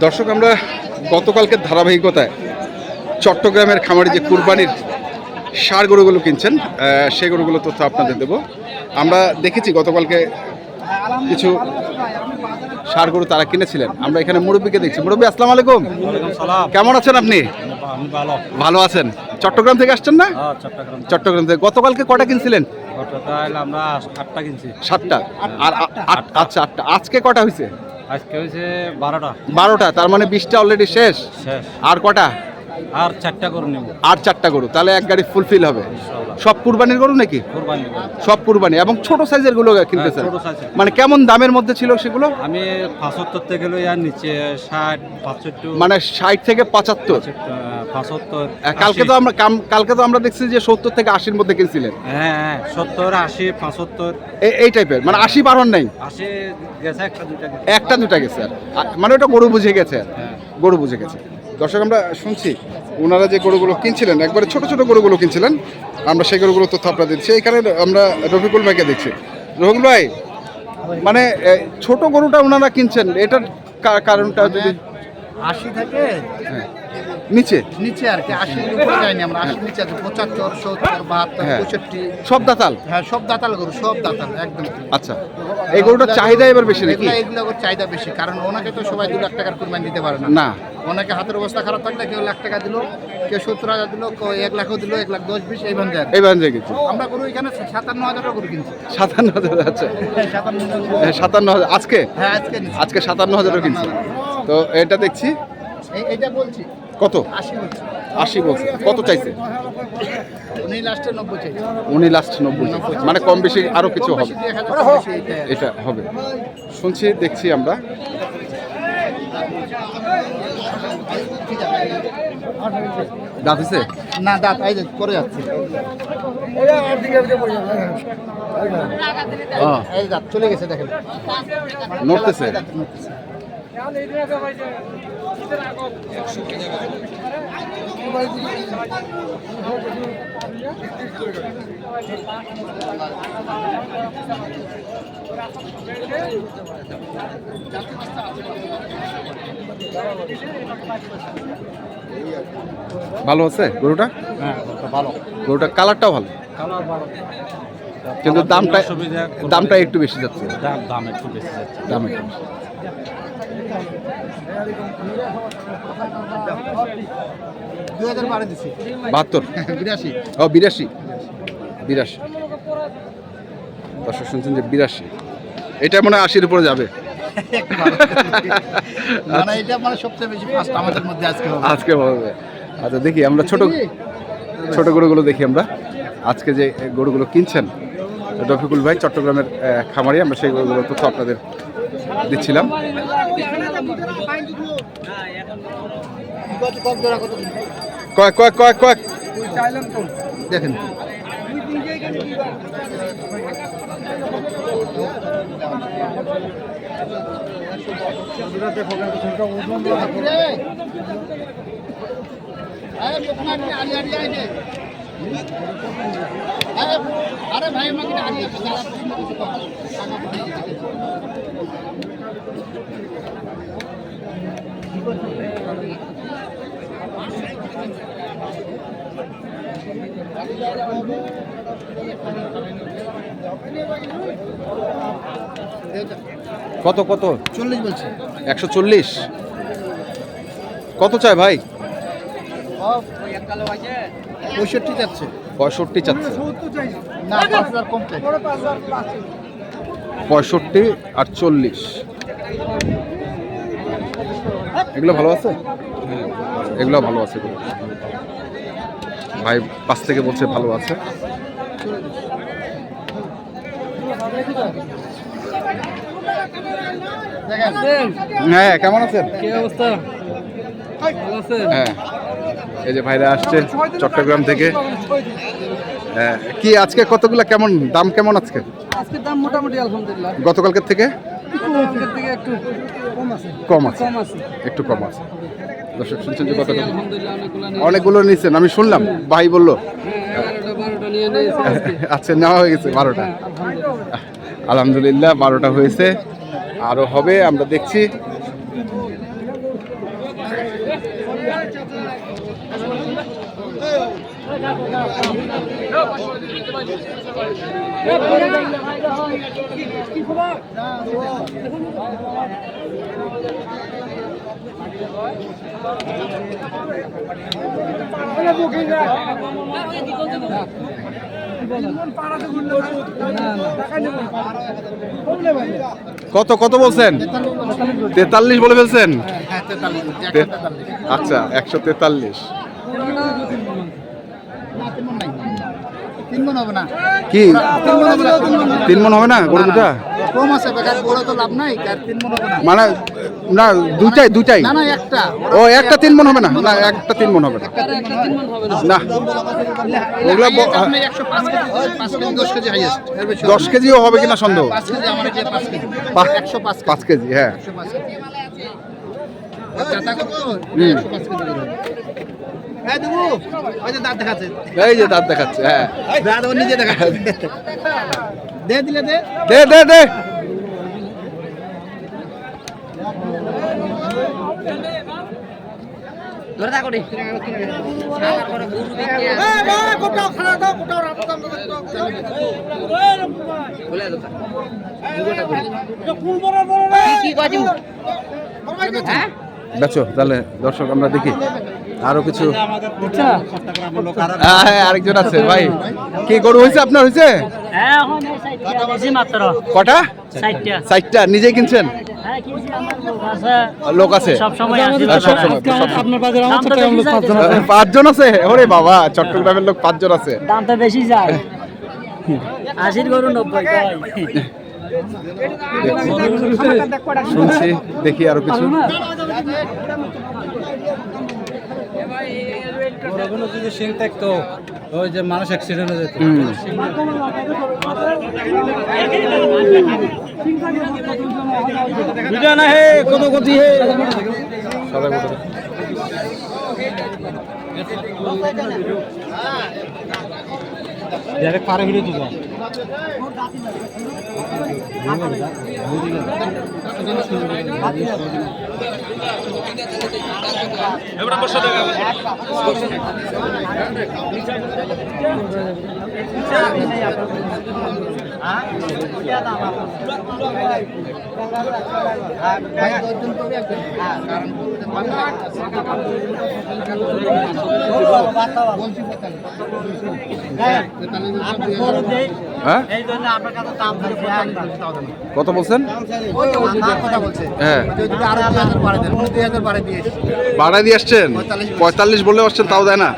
দর্শক আমরা গতকালকের ধারাবাহিকতায় চট্টগ্রামের খামারি যে কুরবানির সার গরুগুলো কিনছেন সেই গরুগুলো তথ্য আপনাদের দেব। আমরা দেখেছি গতকালকে কিছু সার গরু তারা কিনেছিলেন। আমরা এখানে মুরব্বীকে দেখছি। মুরব্বী আসসালামু আলাইকুম। কেমন আছেন আপনি? ভালো। আছেন। চট্টগ্রাম থেকে আসছেন না? হ্যাঁ চট্টগ্রাম থেকে। গতকালকে কটা কিনছিলেন? আমরা আটটা কিনছি। সাতটা। আর আট- আচ্ছা আটটা। আজকে কটা হয়েছে আজকে হয়েছে বারোটা। বারোটা তার মানে বিশটা অলরেডি শেষ? শেষ। আর কটা? আর চারটা করে নেব। আর চারটা গরু তাহলে এক গাড়ি ফুলফিল হবে। সব কুরবানির গরু নাকি? সব কুরবানি। এবং ছোট সাইজেরগুলো কিনতেছেন? হ্যাঁ, মানে কেমন দামের মধ্যে ছিল সেগুলো? আমি পাঁচাত্তর থেকে আর নিচে ষাট পাঁচষট্টি মানে ষাট থেকে পঁচাত্তর? পাঁচাত্তর কালকে তো আমরা কালকে তো আমরা দেখছি যে সত্তর থেকে আশির মধ্যে কিনছিলেন। হ্যাঁ হ্যাঁ সত্তর আশি পাঁচাত্তর। এই টাইপের মানে আশি বাড়ান নাই? আশি গেছে একটা দুটা গেছে। একটা দুটা গেছে আর। মানে ওটা গরু বুঝে গেছে হ্যাঁ। গরু বুঝে গেছে। দর্শক আমরা শুনছি ওনারা যে গরুগুলো কিনছিলেন একবারে ছোট ছোট গরুগুলো কিনছিলেন আমরা সেই গরুগুলো তথ্য আপনার দিচ্ছি। এখানে আমরা রফিকুল ভাইকে দেখছি। রফিকুল ভাই মানে ছোট গরুটা ওনারা কিনছেন এটার কারণটা যদি আশি থেকে নিচে? নিচে আর কি আশির উপরে যায়নি আমরা আশির নিচে আছে পঁচাত্তর সত্তর বাহাত্তর হ্যাঁ। পঁয়ষট্টি। সব দাতাল? হ্যাঁ সব দাতাল গরু সব দাতাল একদম। আচ্ছা এই গরুটার চাহিদা এবার বেশি নাকি? এগুলো চাহিদা বেশি কারণ ওনাকে তো সবাই দু লাখ টাকার কুরবানি দিতে পারে না। না। ওনাকে হাতের অবস্থা খারাপ থাকলে কেউ লাখ টাকা দিল কেউ সত্তর হাজার দিল কেউ এক লাখও দিল এক লাখ দশ বিশ এই আর কি। এবার কিছু আমরা গরু এখানে সাতান্ন হাজারও গরু কিনছি। সাতান্ন হাজার আচ্ছা। হ্যাঁ, সাতান্ন হাজার। গরু। হ্যাঁ, সাতান্ন হাজার আজকে? হ্যাঁ আজকে আজকে সাতান্ন হাজারও কিনছি। তো এটা দেখছি। এই- এইটা বলছি। কত? আশি আশি বলছে। কত চাইছে? উনি লাস্টে নব্বই মানে কম বেশি আরও কিছু হবে। এটা হবে। শুনছি দেখছি আমরা। দাঁত হইছে? না দাঁত এই করে যাচ্ছে। হ্যাঁ, চলে গেছে দেখেন। নড়তেছে। ভালো আছে গরুটা? হ্যাঁ ভালো। গরুটা কালারটাও ভালো। কালার ভালো। কিন্তু দামটা দামটা একটু বেশি যাচ্ছে। দাম দাম একটু বেশি যাচ্ছে। দাম একটু বাহাত্তর। বিরাশি। ও বিরাশি। বিরাশি। দর্শক শুনছেন যে বিরাশি। এটা মনে হয় আশির উপরে যাবে। মানে আজকে হবে। আজকে আচ্ছা দেখি আমরা ছোট ছোট গরুগুলো দেখি আমরা। আজকে যে গরুগুলো কিনছেন রফিকুল ভাই চট্টগ্রামের খামারি আমরা সেই গরুগুলো তথ্য আপনাদের দিচ্ছিলাম। কয়েক কয়েক কয়েক কয়েক। দেখেন। আরে ভাই আমাকে কত কত? চল্লিশ বলছে। একশো চল্লিশ? কত চায় ভাই? পঁয়ষট্টি যাচ্ছে। পঁয়ষট্টি চাচ্ছে। পঁয়ষট্টি আর চল্লিশ এগুলো ভালো আছে? এগুলো ভালো আছে ভাই পাশ থেকে বলছে ভালো আছে। হ্যাঁ কেমন আছেন? কি অবস্থা? ভালো আছে হ্যাঁ। এই যে ভাইরা আসছে চট্টগ্রাম থেকে। হ্যাঁ কি আজকে কতগুলা কেমন দাম কেমন আজকে? আজকের দাম মোটামুটি আলহামদুলিল্লাহ। গতকালকের থেকে? একটু কম আছে। একটু কম আছে। দর্শক শুনছেন যে কত অনেকগুলো নিচ্ছেন আমি শুনলাম ভাই বলল। আচ্ছা নেওয়া হয়ে গেছে বারোটা। আলহামদুলিল্লাহ আলহামদুলিল্লাহ বারোটা হয়েছে। আরও হবে আমরা দেখছি। কত কত বলছেন? তেতাল্লিশ বলে ফেলছেন? হ্যাঁ আচ্ছা একশো তেতাল্লিশ। কি? তিন মন হবে না গরু দুটা মন না না একটা। ও একটা তিন মন হবে না? না একটা তিন মন হবে না। না। ওগুলা দশ। কেজিও হবে কিনা সন্দেহ? পাঁচ কেজি হ্যাঁ। এই যে দাঁত দেখাচ্ছে। এই যে দাঁত দেখাচ্ছে হ্যাঁ। দাঁত ও নিজে দেখাচ্ছে। দে দিলে দে। দে দে দে। বেচো তাহলে দর্শক আমরা দেখি। আরও কিছু? হ্যাঁ, হ্যাঁ, আরেকজন আছে ভাই। কি গরু হয়েছে আপনার হয়েছে হ্যাঁ কটা? সাইটটা নিজেই কিনছেন? হ্যাঁ লোক আছে। পাঁচজন আছে। ওরে বাবা চট্টগ্রামের লোক পাঁচজন আছে। দাম তো বেশি যায়। আশির গরু নব্বই শুনছি দেখি আরও কিছু। বড়গুলো যদি সিং থাকতো ওই যে মানুষ অ্যাক্সিডেন্ট হয়ে যেত। বুঝা না হে কত গতি হে। সাদা গরু। ডাইরেক্ট পারে ভিড়ে দিত হ্যাঁ এই জন্য আপনার একদম। কত বলছেন। হ্যাঁ। ভাড়া দিয়ে আসছেন? পঁয়তাল্লিশ বলে আসছেন তাও দেয় না।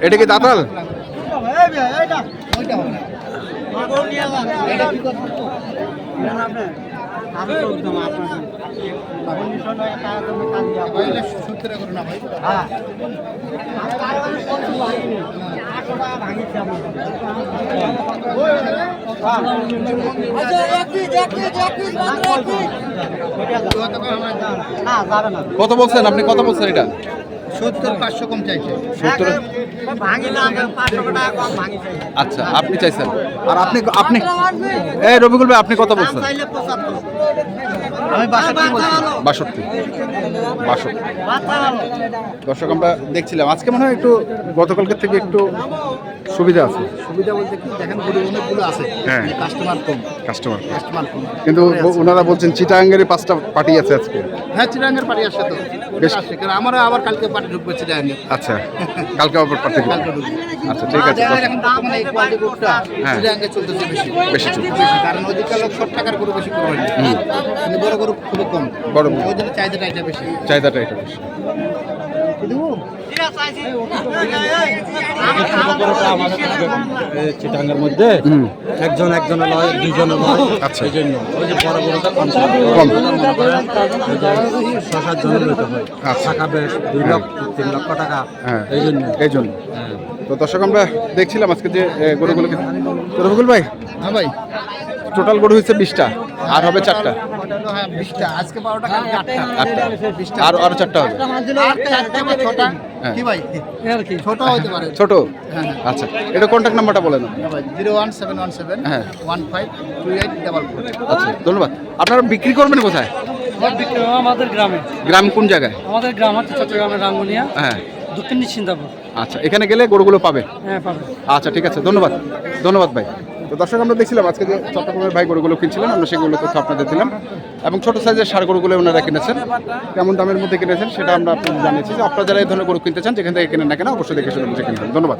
এটা কি দাঁতাল? হয়ে এটা কত বলছেন আপনি? কত বলছেন এটা? সত্তর পাঁচশো কম চাইছে। সত্তর? আচ্ছা আপনি চাইছেন? আর আপনি আপনি এই রবিকুল ভাই আপনি কত বলছেন। বাষট্টি বাষট্টি। দর্শক আমরা দেখছিলাম। আজকে মনে হয় একটু গতকালকের থেকে একটু সুবিধা আছে। সুবিধা বলতে কি দেখেন অনেকগুলো আছে। হ্যাঁ। কাস্টমার কম। কাস্টমার কাস্টমার কম। কিন্তু ওনারা বলছেন চিটাঙ্গের পাঁচটা পার্টি আছে আজকে। হ্যাঁ চিরাঙ্গের পাড়ি আসে তো। বেশ। কারণ আমারও আবার কালকে পার্টি ঢুকবে চিরাঙ্গে আচ্ছা। কালকে আবার পার্টি আচ্ছা ঠিক আছে। এখন বর্তমানে এই কোয়ালিটি গরুটা। চলতেছে বেশি। বেশি চলছে। কারণ ওদিককার লোক ষাট টাকার গরু বেশি করে কিন্তু বড় গরু খুবই কম। বড় গরু। ওই জন্য চাহিদাটা এটা বেশি। চাহিদাটা এটা বেশি। চিটাঙ্গের মধ্যে একজন একজন নয় দুজন নয় আচ্ছা। এই জন্য ওই যে বড় বড়টা কম। কম। করেন ওই যে ছ সাত জনের লইতে হয়। আচ্ছা। টাকা বেশ দুই লক্ষ তিন লক্ষ টাকা। হ্যাঁ। এই জন্য। এই জন্য। হ্যাঁ। তো দর্শক আমরা দেখছিলাম আজকে যে গরুগুলোকে তো ভাই হ্যাঁ ভাই। টোটাল গরু হচ্ছে বিশটা আর হবে চারটা। হ্যাঁ আজকে বারোটা আর আরও চারটা হবে। ছটা। হ্যাঁ। হ্যাঁ আচ্ছা। এটা কন্ট্যাক্ট নাম্বারটা বলেন zero one seven one seven হ্যাঁ। One five two eight double four. আচ্ছা ধন্যবাদ। আপনারা বিক্রি করবেন কোথায়? এটা বিক্রি হয় আমাদের গ্রামে। গ্রাম কোন জায়গায়? আমাদের গ্রাম হচ্ছে চট্টগ্রামের রাঙ্গুনিয়া। হ্যাঁ। দক্ষিণ নিশ্চিন্তাপুর আচ্ছা এখানে গেলে গরুগুলো পাবে? হ্যাঁ পাবে। আচ্ছা ঠিক আছে। ধন্যবাদ। ধন্যবাদ ভাই। তো দর্শক, আমরা দেখছিলাম আজকে যে চট্টগ্রামের ভাই গরুগুলো কিনছিলেন, আমরা সেগুলো তথ্য আপনাদের দিলাম। এবং ছোটো সাইজের সার গরুগুলো ওনারা কিনেছেন। কেমন দামের মধ্যে কিনেছেন সেটা আমরা আপনাদের জানিয়েছি যে আপনারা যারা এই ধরনের গরু কিনতে চান, যেখান থেকে কেনেন না কেন, অবশ্যই দেখে শুনে বুঝে কিনবেন। ধন্যবাদ।